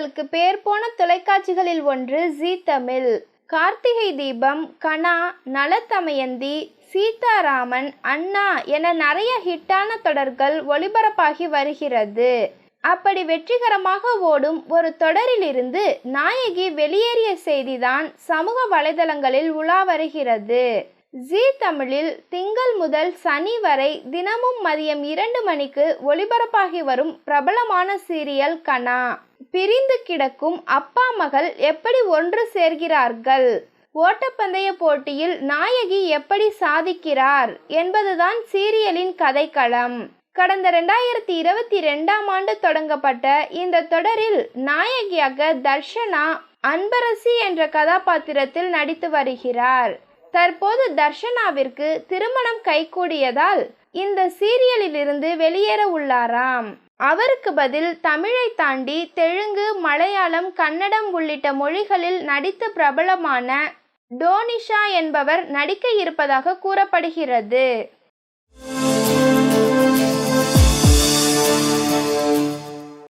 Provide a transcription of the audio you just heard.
சீரியல்களுக்கு பேர் போன தொலைக்காட்சிகளில் ஒன்று ஜீ தமிழ். கார்த்திகை தீபம் கனா நலத்தமயந்தி சீதாராமன் அண்ணா என நிறைய ஹிட்டான தொடர்கள் ஒளிபரப்பாகி வருகிறது. அப்படி வெற்றிகரமாக ஓடும் ஒரு தொடரிலிருந்து நாயகி வெளியேறிய செய்திதான் சமூக வலைதளங்களில் உலா வருகிறது. ஜீ தமிழில் திங்கள் முதல் சனி வரை தினமும் மதியம் இரண்டு மணிக்கு ஒளிபரப்பாகி வரும் பிரபலமான சீரியல் கனா. பிரிந்து கிடக்கும் அப்பா மகள் எப்படி ஒன்று சேர்கிறார்கள்? ஓட்டப்பந்தய போட்டியில் நாயகி எப்படி சாதிக்கிறார் என்பதுதான் சீரியலின் கதைக்களம். கடந்த ரெண்டாயிரத்தி இருபத்தி ரெண்டாம் ஆண்டு தொடங்கப்பட்ட இந்த தொடரில் நாயகியாக தர்ஷனா அன்பரசி என்ற கதாபாத்திரத்தில் நடித்து வருகிறார். தற்போது தர்ஷனாவிற்கு திருமணம் கைகூடியதால் இந்த சீரியலிலிருந்து வெளியேற உள்ளாராம். அவருக்கு பதில் தமிழை தாண்டி தெலுங்கு மலையாளம் கன்னடம் உள்ளிட்ட மொழிகளில் நடித்து பிரபலமான டோனிஷா என்பவர் நடிக்க இருப்பதாக கூறப்படுகிறது.